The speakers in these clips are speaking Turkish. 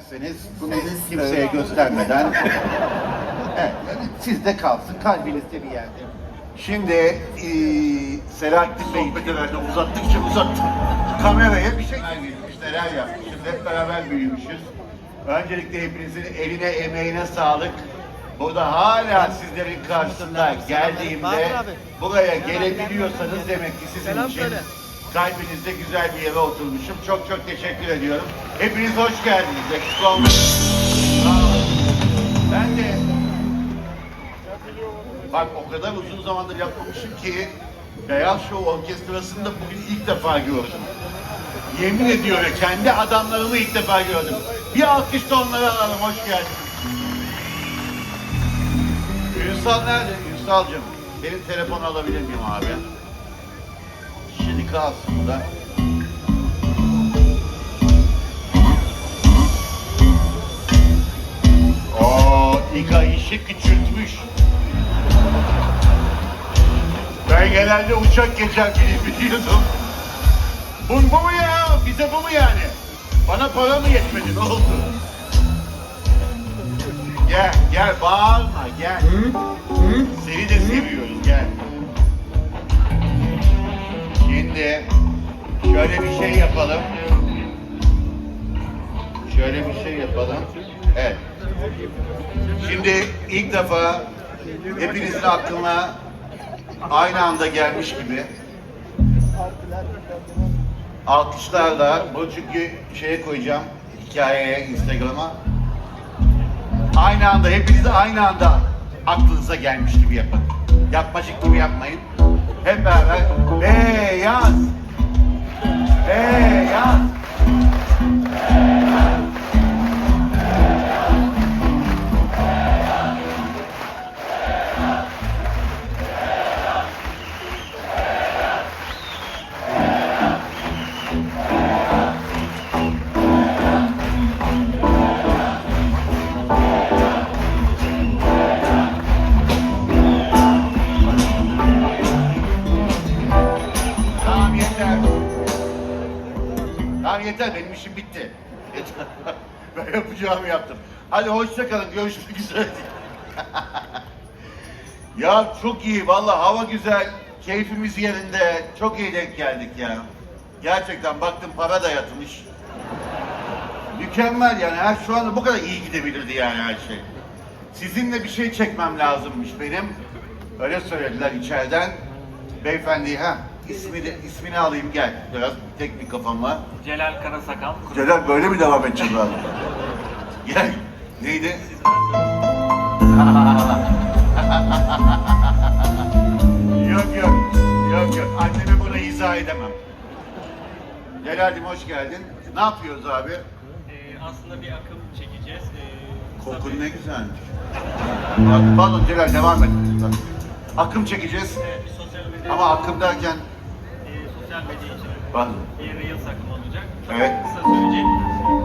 isterseniz bunu kimseye göstermeden evet, sizde kalsın kalbinizde bir yerde. Şimdi eee Selahattin Bey sohbet uzattıkça uzattı. Kameraya bir şey girmiş, neler yapmış. Şimdi hep beraber büyümüşüz. Öncelikle hepinizin eline emeğine sağlık. Burada hala sizlerin karşısında geldiğimde buraya gelebiliyorsanız demek ki sizin için kalbinizde güzel bir yere oturmuşum. Çok çok teşekkür ediyorum. Hepiniz hoş geldiniz. Eksik olmayın. Ben de bak o kadar uzun zamandır yapmamışım ki Beyaz Show Orkestrası'nda bugün ilk defa gördüm. Yemin ediyorum kendi adamlarımı ilk defa gördüm. Bir alkış da onlara alalım. Hoş geldiniz. Ünsal nerede? Ünsal'cığım benim telefonu alabilir miyim abi? Kalsın burada. Oo, İga işi küçültmüş. Ben genelde uçak geçer diye biliyordum. Bu, bu mu ya? Bize bu mu yani? Bana para mı yetmedi? Ne oldu? Gel, gel bağırma, gel. Seni de seviyoruz, gel. Şimdi şöyle bir şey yapalım. Şöyle bir şey yapalım. Evet. Şimdi ilk defa hepinizin aklına aynı anda gelmiş gibi alkışlarla bu çünkü şeye koyacağım hikayeye Instagram'a aynı anda hepiniz aynı anda aklınıza gelmiş gibi yapın. Yapmacık gibi yapmayın. Hep beraber beyaz Tamam yeter benim işim bitti. Yeter. ben yapacağımı yaptım. Hadi hoşça kalın görüşmek üzere. ya çok iyi vallahi hava güzel. Keyfimiz yerinde. Çok iyi denk geldik ya. Gerçekten baktım para da yatmış. Mükemmel yani her şu anda bu kadar iyi gidebilirdi yani her şey. Sizinle bir şey çekmem lazımmış benim. Öyle söylediler içeriden. Beyefendi ha ismi de, ismini alayım gel. Biraz tek mikrofon var. Celal Karasakal. Celal böyle mi devam edeceğiz abi? gel. Neydi? yok yok. Yok yok. Anneme bunu izah edemem. Celal'cim hoş geldin. Ne yapıyoruz abi? Ee, aslında bir akım çekeceğiz. Ee, Kokun bir- ne güzelmiş. Bak, Pardon Celal devam et. Bak. Akım çekeceğiz. Evet, bir sosyal medya, Ama akım derken medya için Pardon. bir Reels akım olacak. Çok Evet. kısa söyleyeceğim.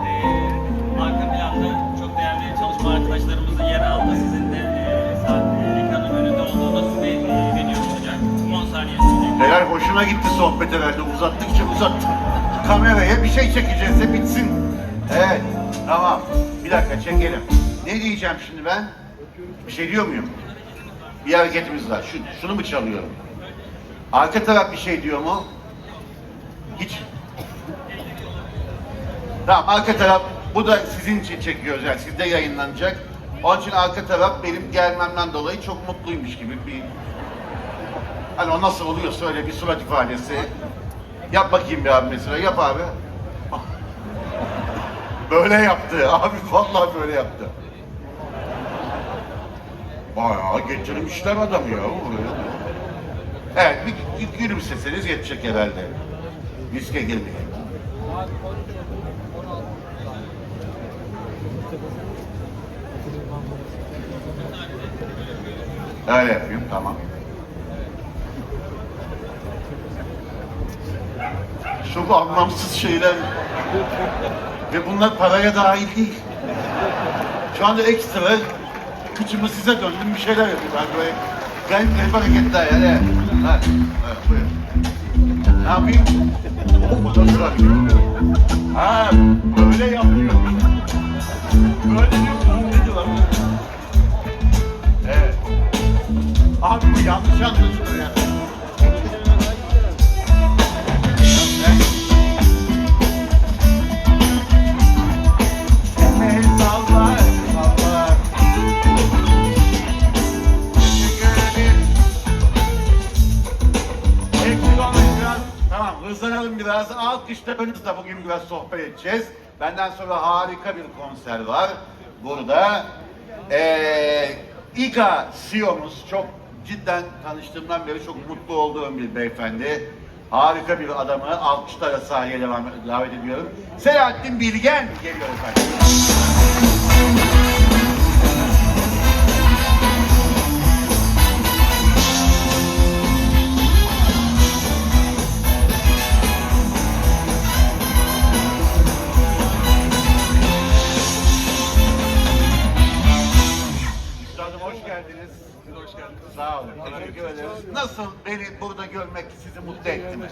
Ee, arka planda çok değerli çalışma arkadaşlarımızın yer aldığı, sizin de e, saat e, ekranın önünde olduğunuz bir e, video olacak. 10 saniye sürecek. Celal hoşuna gitti sohbet herhalde. Uzattıkça uzattı. Kameraya bir şey çekeceğiz de bitsin. Evet. Tamam. Bir dakika çekelim. Ne diyeceğim şimdi ben? Bir şey diyor muyum? Bir hareketimiz var. Şu, şunu mu çalıyorum? Arka taraf bir şey diyor mu? Hiç. Tamam arka taraf bu da sizin için çekiyoruz yani sizde yayınlanacak. Onun için arka taraf benim gelmemden dolayı çok mutluymuş gibi bir Hani o nasıl oluyorsa öyle bir surat ifadesi. Yap bakayım bir abi mesela. Yap abi. Böyle yaptı. Abi vallahi böyle yaptı. Bayağı getirmişler adamı ya. Evet bir gülümseseniz yetecek herhalde. Riske girmeyin. Öyle yapayım tamam. Çok anlamsız şeyler. Ve bunlar paraya dahil değil. Şu anda ekstra kıçımı size döndüm bir şeyler yapıyorum. Böyle garip garip hareketler yani. Ha, evet. Ne yapayım? Ha böyle yapıyor. Böyle diyorsunuz dedi lan. Evet. Abi bu yanlış anlaşılıyor yani. Sen sallar. Hızlanalım biraz. Alkışla önümüzde bugün biraz sohbet edeceğiz. Benden sonra harika bir konser var burada. Ee, İGA CEO'muz çok cidden tanıştığımdan beri çok mutlu olduğum bir beyefendi. Harika bir adamı alkışlarla sahneye davet ediyorum. Selahattin Bilgen geliyor efendim. Mutlu etti mi?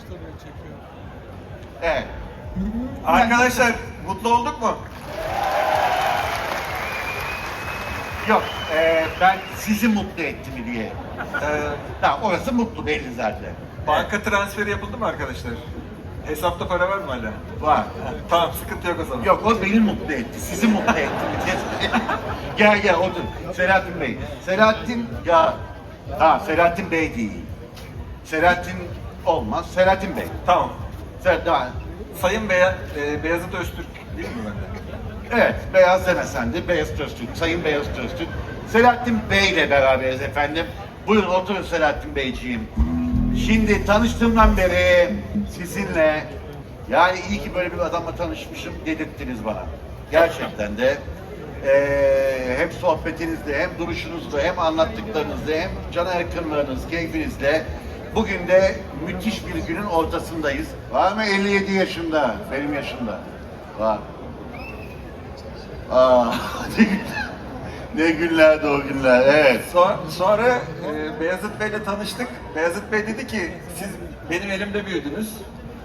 Evet. Arkadaşlar mutlu olduk mu? Yok, e, ben sizi mutlu etti mi diye. Ee, Tamam, orası mutlu belli zaten. banka transferi yapıldı mı arkadaşlar? Hesapta para var mı hala? Var. Tamam sıkıntı yok o zaman. Yok, o beni mutlu etti. Sizi mutlu etti mi diye. gel gel otur. Selahattin Bey. Selahattin, ya... Ha, Selahattin Bey değil. Selahattin olmaz. Selahattin Bey. Tamam. Sen, daha, Sayın Beya, e, Beyazıt Öztürk değil mi bende? Evet, Beyaz demesen de Beyaz Öztürk, Sayın Beyaz Öztürk. Selahattin Bey ile beraberiz efendim. Buyurun oturun Selahattin Beyciğim. Şimdi tanıştığımdan beri sizinle, yani iyi ki böyle bir adamla tanışmışım dedirttiniz bana. Gerçekten de eee, hem sohbetinizde, hem duruşunuzda, hem anlattıklarınızda, hem can yakınlarınız, keyfinizle bugün de müthiş bir günün ortasındayız. Var mı 57 yaşında, benim yaşımda? Var. Aa, ne, gün- ne günlerdi o günler, evet. Sonra, sonra e, Beyazıt Bey'le tanıştık. Beyazıt Bey dedi ki siz benim elimde büyüdünüz.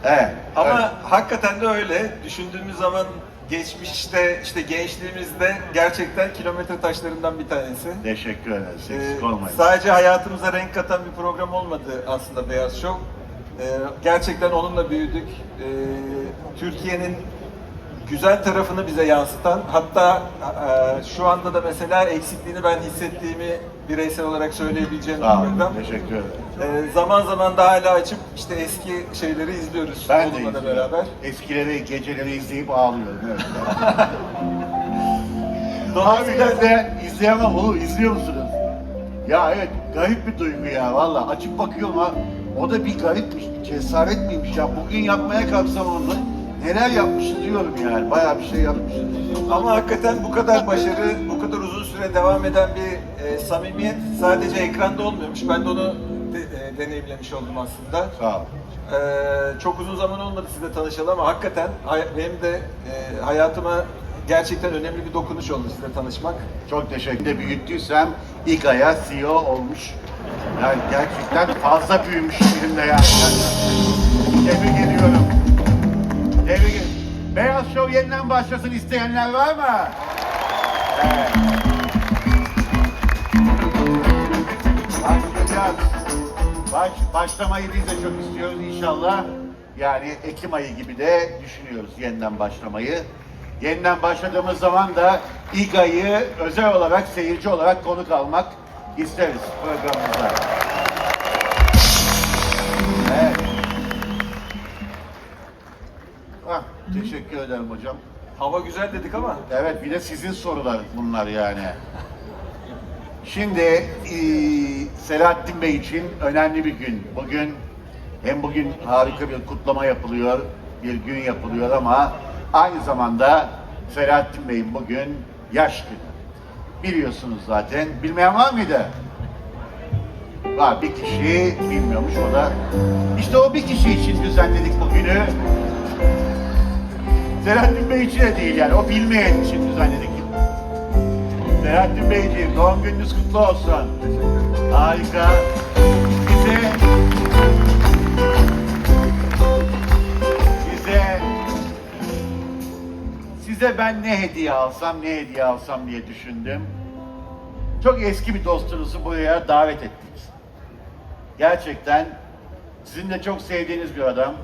Evet. Ama evet. hakikaten de öyle. Düşündüğümüz zaman geçmişte, işte gençliğimizde gerçekten kilometre taşlarından bir tanesi. Teşekkür ederiz, Ee, eksik olmayın. sadece hayatımıza renk katan bir program olmadı aslında Beyaz Show. Ee, gerçekten onunla büyüdük. Ee, Türkiye'nin güzel tarafını bize yansıtan, hatta e, şu anda da mesela eksikliğini ben hissettiğimi bireysel olarak söyleyebileceğim Sağ olun, program. teşekkür ederim. Ee, zaman zaman da hala açıp işte eski şeyleri izliyoruz Ben de onunla da izliyorum. beraber. Eskileri, geceleri izleyip ağlıyorum. Evet. Abi Dolayısıyla izleyen, izleyemem oğlum, izliyor musunuz? Ya evet, garip bir duygu ya valla. Açıp bakıyorum ha, o da bir garipmiş, bir cesaret miymiş ya. Bugün yapmaya kalksam onu, neler yapmışız diyorum yani. Bayağı bir şey yapmışız. Ama hakikaten bu kadar başarı, bu kadar uzun süre devam eden bir e, samimiyet sadece ekranda olmuyormuş. Ben de onu de- e, deneyimlemiş oldum aslında. Sağ ol. E, çok uzun zaman olmadı sizle tanışalı ama hakikaten hay- benim de e, hayatıma gerçekten önemli bir dokunuş oldu sizle tanışmak. Çok teşekkür ederim. Büyüttüysem ilk aya CEO olmuş. Yani gerçekten fazla büyümüş elimde yani. Tebrik ediyorum. Tebrik. Beyaz Show yeniden başlasın isteyenler var mı? Evet. Başlayacağız. Baş, başlamayı biz de çok istiyoruz inşallah. Yani Ekim ayı gibi de düşünüyoruz yeniden başlamayı. Yeniden başladığımız zaman da İGA'yı özel olarak seyirci olarak konuk almak isteriz programımıza. Evet. Teşekkür ederim hocam. Hava güzel dedik ama Evet bir de sizin sorular bunlar yani. Şimdi eee, Selahattin Bey için önemli bir gün. Bugün hem bugün harika bir kutlama yapılıyor, bir gün yapılıyor ama aynı zamanda Selahattin Bey'in bugün yaş günü. Biliyorsunuz zaten. Bilmeyen var mıydı? Var bir kişi bilmiyormuş o da. İşte o bir kişi için düzenledik bugünü. Selahattin Bey için de değil yani. O bilmeyen için düzenledik. Selahattin Beyciğim doğum gününüz kutlu olsun. Harika. Bize size size ben ne hediye alsam ne hediye alsam diye düşündüm. Çok eski bir dostunuzu buraya davet ettik. Gerçekten sizin de çok sevdiğiniz bir adam.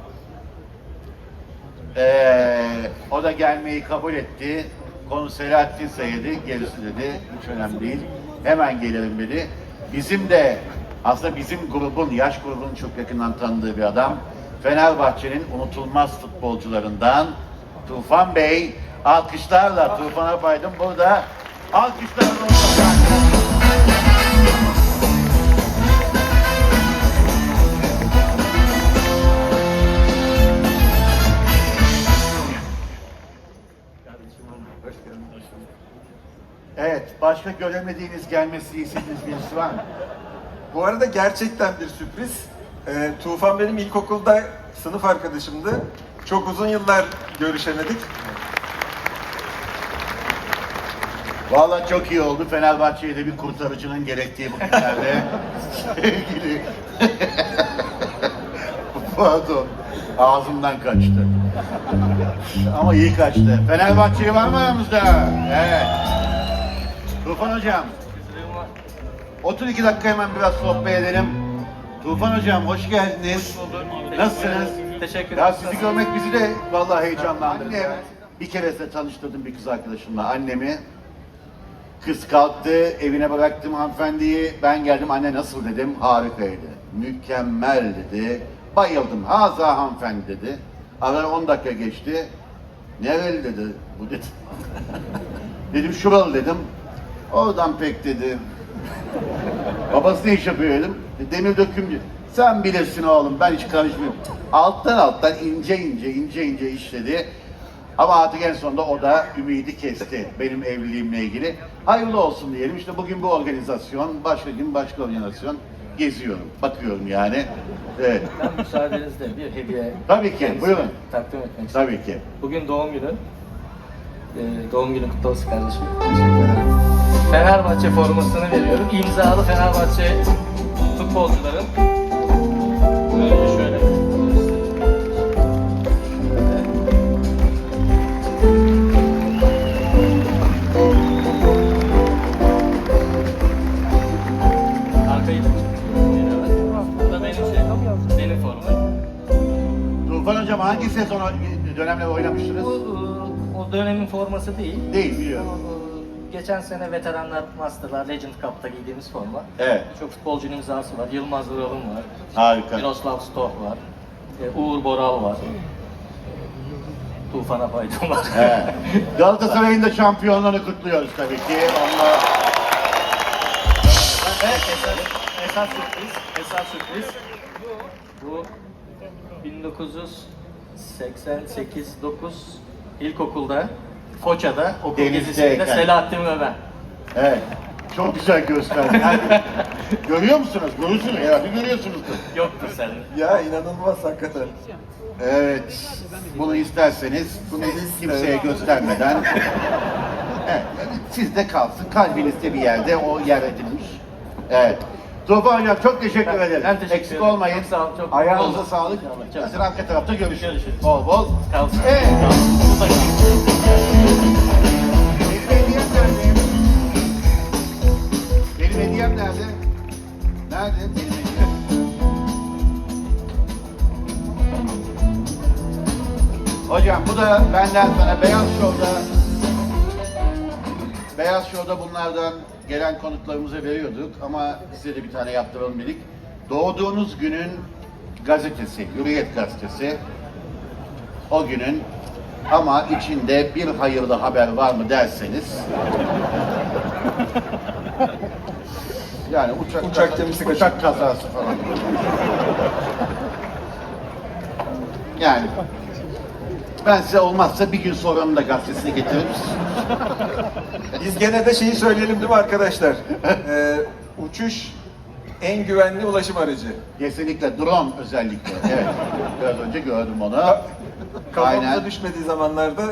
Ee, o da gelmeyi kabul etti. Konu Selahattin Seyedi, gerisi dedi. Hiç önemli değil. Hemen gelirim dedi. Bizim de aslında bizim grubun, yaş grubunun çok yakından tanıdığı bir adam. Fenerbahçe'nin unutulmaz futbolcularından Tufan Bey. Alkışlarla Tufan Apaydın burada. Alkışlarla başka göremediğiniz gelmesi istediğiniz birisi var mı? Bu arada gerçekten bir sürpriz. Ee, Tufan benim ilkokulda sınıf arkadaşımdı. Çok uzun yıllar görüşemedik. Vallahi çok iyi oldu. Fenerbahçe'ye de bir kurtarıcının gerektiği bu günlerde. Sevgili. Pardon. Ağzımdan kaçtı. Ama iyi kaçtı. Fenerbahçe var mı aramızda? Evet. Tufan Hocam. Otur iki dakika hemen biraz sohbet edelim. Tufan Hocam hoş geldiniz. Nasılsınız? Teşekkür Ya ederim. sizi görmek bizi de vallahi heyecanlandırdı. Annem, bir keresinde tanıştırdım bir kız arkadaşımla annemi. Kız kalktı, evine bıraktım hanımefendiyi. Ben geldim, anne nasıl dedim, harikaydı. Mükemmel dedi. Bayıldım, haza hanımefendi dedi. Aradan 10 dakika geçti. Nereli dedi, bu dedi. dedim şuralı dedim. Oradan pek dedi. Babası ne iş yapıyor dedim. Demir dökümcü. Sen bilirsin oğlum ben hiç karışmıyorum. Alttan alttan ince ince ince ince işledi. Ama artık en sonunda o da ümidi kesti benim evliliğimle ilgili. Hayırlı olsun diyelim. İşte bugün bu organizasyon, başka gün başka organizasyon geziyorum, bakıyorum yani. Evet. Ben müsaadenizle bir hediye Tabii ki, kendisine buyurun. takdim etmek istiyorum. Tabii ki. Bugün doğum günü. Ee, doğum günü kutlu olsun kardeşim. Teşekkür ederim. Fenerbahçe formasını veriyorum. İmzalı Fenerbahçe futbolcuların. Böyle şöyle. Şey. Tufan Hocam hangi sezon dönemle oynamıştınız? E, o dönemin forması değil. Değil, biliyorum. O, Geçen sene Veteranlar Master'lar Legend Cup'ta giydiğimiz forma. Evet. Çok futbolcunun imzası var. Yılmaz Vural'ın var. Harika. Miroslav Stoh var. E, Uğur Boral var. Tufan Apaydın var. Evet. Galatasaray'ın da şampiyonluğunu kutluyoruz tabii ki. Onlar... Ve esas, esas sürpriz, esas sürpriz. Bu 1988-9 ilkokulda Foça'da okul gezisinde Selahattin ve ben. Evet. Çok güzel gösterdi. Yani, görüyor musunuz? Görürsünüz. Herhalde görüyorsunuzdur. Yoktur senin. Ya inanılmaz hakikaten. Evet. Bunu isterseniz bunu kimseye göstermeden evet, sizde kalsın. Kalbinizde bir yerde o yer edilmiş. Evet. Tufan Hocam çok teşekkür Ben- ederim. ben teşekkür Eksik ederim. olmayın. Çok sağ olun, çok Ayağınıza sağlık. Çok Sizin sağ arka tarafta görüşürüz. Görüşürüz. Bol bol. Kalsın. Evet. Kalsın. Hocam bu da benden sana Beyaz Show'da Beyaz Show'da bunlardan gelen konuklarımıza veriyorduk ama size de bir tane yaptıralım dedik. Doğduğunuz günün gazetesi, Hürriyet gazetesi. O günün ama içinde bir hayırlı haber var mı derseniz yani uçak, Uçak gemisi uçak kazası falan. yani ben size olmazsa bir gün sonranın da gazetesini getirir? Biz gene de şeyi söyleyelim değil mi arkadaşlar? Ee, uçuş en güvenli ulaşım aracı. Kesinlikle drone özellikle. Evet. Biraz önce gördüm onu. Kafamıza Aynen. düşmediği zamanlarda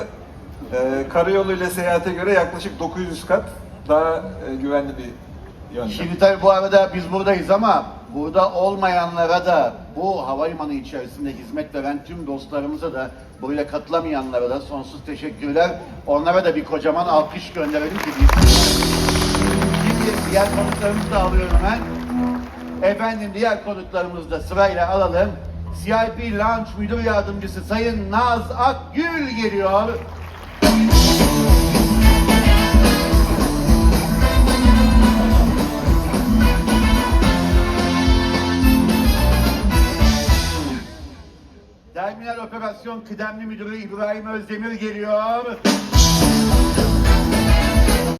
e, karayoluyla seyahate göre yaklaşık 900 kat daha e, güvenli bir yöntem. Şimdi tabii bu arada biz buradayız ama burada olmayanlara da bu havalimanı içerisinde hizmet veren tüm dostlarımıza da buraya katılamayanlara da sonsuz teşekkürler. Onlara da bir kocaman alkış gönderelim ki biz. Şimdi diğer konuklarımızı da alıyorum hemen. Efendim diğer konuklarımızı da sırayla alalım. CIP Launch Müdür Yardımcısı Sayın Naz Akgül geliyor. Terminal Operasyon Kıdemli Müdürü İbrahim Özdemir geliyor.